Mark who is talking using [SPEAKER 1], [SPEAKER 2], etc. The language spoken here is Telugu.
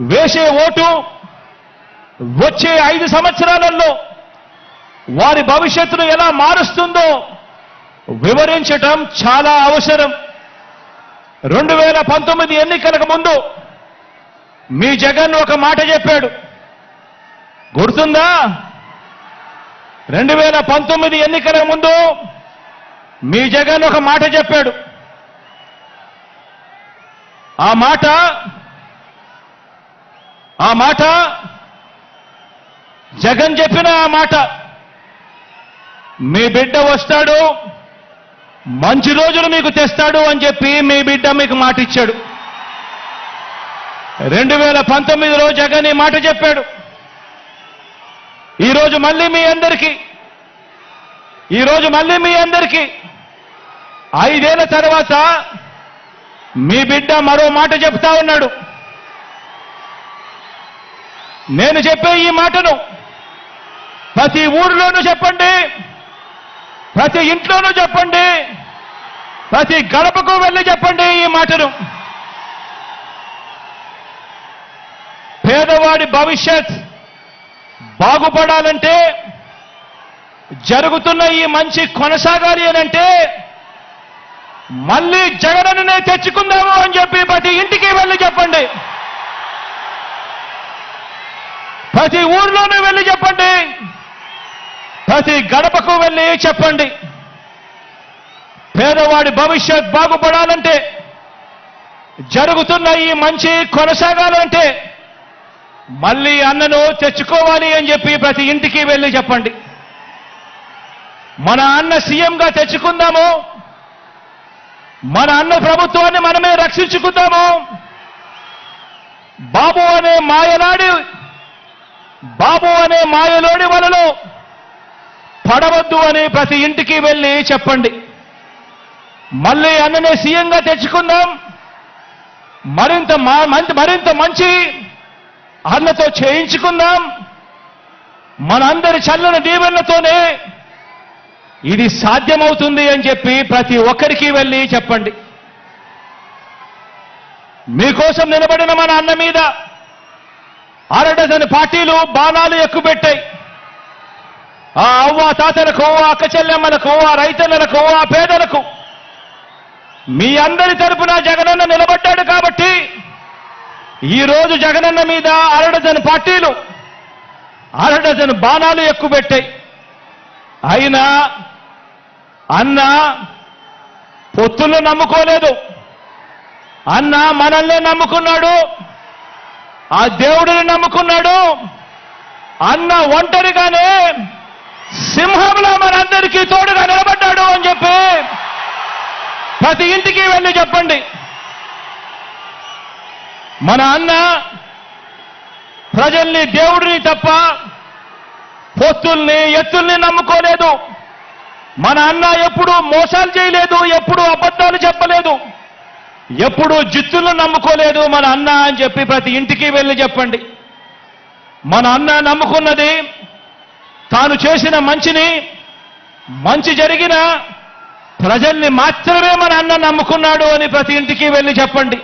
[SPEAKER 1] వేసే ఓటు వచ్చే ఐదు సంవత్సరాలలో వారి భవిష్యత్తును ఎలా మారుస్తుందో వివరించటం చాలా అవసరం. రెండు వేల పంతొమ్మిది ఎన్నికలకు ముందు మీ జగన్ ఒక మాట చెప్పాడు. గుర్తుందా? రెండు వేల పంతొమ్మిది ఎన్నికల ముందు మీ జగన్ ఒక మాట చెప్పాడు. ఆ మాట ఆ మాట జగన్ చెప్పిన ఆ మాట. మీ బిడ్డ వస్తాడు మంచి రోజులు మీకు తెస్తాడు అని చెప్పి మీ బిడ్డ మీకు మాట ఇచ్చాడు రెండు వేల పంతొమ్మిదిలో జగన్ ఈ మాట చెప్పాడు. ఈరోజు మళ్ళీ మీ అందరికీ ఈరోజు మళ్ళీ మీ అందరికీ ఐదేళ్ళ తర్వాత మీ బిడ్డ మరో మాట చెప్తా ఉన్నాడు. నేను చెప్పే ఈ మాటను ప్రతి ఊరిలోనూ చెప్పండి ప్రతి ఇంట్లోనూ చెప్పండి ప్రతి గడపకు వెళ్ళి చెప్పండి ఈ మాటను. పేదవాడి భవిష్యత్ బాగుపడాలంటే జరుగుతున్న ఈ మంచి కొనసాగాలి అని అంటే మళ్ళీ జగనన్నే తెచ్చుకుందాము అని చెప్పి ప్రతి ఇంటికి వెళ్ళి చెప్పండి. ప్రతి ఊర్లోనూ వెళ్ళి చెప్పండి. ప్రతి గడపకు వెళ్ళి చెప్పండి. పేదవాడి భవిష్యత్ బాగుపడాలంటే జరుగుతున్న ఈ మంచి కొనసాగాలంటే మళ్ళీ అన్నను తెచ్చుకోవాలి అని చెప్పి ప్రతి ఇంటికి వెళ్ళి చెప్పండి. మన అన్న సీఎంగా తెచ్చుకుందాము. మన అన్న ప్రభుత్వాన్ని మనమే రక్షించుకుందాము. బాబు అనే మాయలాడి బాబు అనే మాయలోని వలలో పడవద్దు అని ప్రతి ఇంటికి వెళ్ళి చెప్పండి. మళ్ళీ అన్ననే సీఎంగా తెచ్చుకుందాం. మరింత మా- మరింత మంచి అన్నతో చేయించుకుందాం. మనందరి చల్లని దీవెనతోనే ఇది సాధ్యమవుతుంది అని చెప్పి ప్రతి ఒక్కరికి వెళ్ళి చెప్పండి. మీకోసం నిలబడిన మన అన్న మీద అరడజన్ పార్టీలు బాణాలు ఎక్కుపెట్టాయి. ఆ అవ్వ తాతలకు ఆ అక్కచెల్లెమ్మలకు ఆ రైతన్నలకు ఆ పేదలకు. మీ అందరి తరపున జగనన్న నిలబడ్డాడు కాబట్టి ఈ రోజు జగనన్న మీద అరడజన్ పార్టీలు అరడజన్ బాణాలు ఎక్కుపెట్టాయి. అయినా అన్న పొత్తులు నమ్ముకోలేదు. అన్న మనల్నే నమ్ముకున్నాడు. ఆ దేవుడిని నమ్ముకున్నాడు. అన్న ఒంటరిగానే సింహంలో మనందరికీ తోడుగా నిలబడ్డాడు అని చెప్పి ప్రతి ఇంటికి వెళ్ళి చెప్పండి. మన అన్న ప్రజల్ని దేవుడిని తప్ప పొత్తుల్ని ఎత్తుల్ని నమ్ముకోలేదు. మన అన్న ఎప్పుడు మోసాలు చేయలేదు ఎప్పుడు అబద్ధాలు చెప్పలేదు. ఎప్పుడు జిత్తులను నమ్ముకోలేదు మన అన్న అని చెప్పి ప్రతి ఇంటికి వెళ్ళి చెప్పండి. మన అన్న నమ్ముకున్నది తాను చేసిన మంచిని మంచి జరిగిన ప్రజల్ని మాత్రమే మన అన్న నమ్ముకున్నాడు అని ప్రతి ఇంటికి వెళ్ళి చెప్పండి.